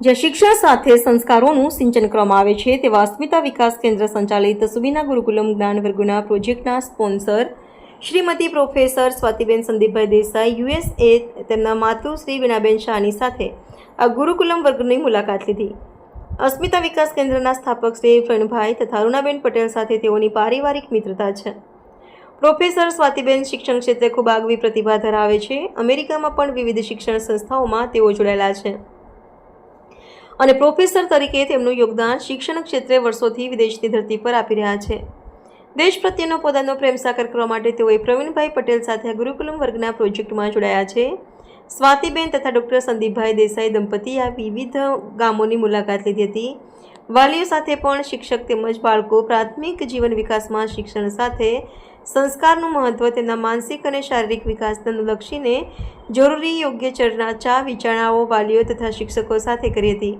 જ્યાં શિક્ષણ સાથે સંસ્કારોનું સિંચન કરવામાં આવે છે, તેવા અસ્મિતા વિકાસ કેન્દ્ર સંચાલિત સુબીના ગુરુકુલમ જ્ઞાન વર્ગના પ્રોજેક્ટના સ્પોન્સર શ્રીમતી પ્રોફેસર સ્વાતિબેન સંદીપભાઈ દેસાઈ, યુએસએ તેમના માતૃશ્રી વિનાબેન શાહની સાથે આ ગુરુકુલમ વર્ગની મુલાકાત લીધી. અસ્મિતા વિકાસ કેન્દ્રના સ્થાપક શ્રી ફણભાઈ તથા અરુણાબેન પટેલ સાથે તેઓની પારિવારિક મિત્રતા છે. પ્રોફેસર સ્વાતિબેન શિક્ષણ ક્ષેત્રે ખૂબ આગવી પ્રતિભા ધરાવે છે. અમેરિકામાં પણ વિવિધ શિક્ષણ સંસ્થાઓમાં તેઓ જોડાયેલા છે. અને પ્રોફેસર તરીકે તેમનું યોગદાન શિક્ષણ ક્ષેત્રે વર્ષોથી વિદેશની ધરતી પર આપી રહ્યા છે. દેશ પ્રત્યેનો પોતાનો પ્રેમ સાકર કરવા માટે તેઓએ પ્રવીણભાઈ પટેલ સાથે ગુરુકુલમ વર્ગના પ્રોજેક્ટમાં જોડાયા છે. સ્વાતિબેન તથા ડૉક્ટર સંદીપભાઈ દેસાઈ દંપતીએ વિવિધ ગામોની મુલાકાત લીધી હતી. વાલીઓ સાથે પણ શિક્ષક તેમજ બાળકો પ્રાથમિક જીવન વિકાસમાં શિક્ષણ સાથે સંસ્કારનું મહત્ત્વ તેમના માનસિક અને શારીરિક વિકાસને લક્ષીને જરૂરી યોગ્ય ચર્ચા વિચારણાઓ વાલીઓ તથા શિક્ષકો સાથે કરી હતી.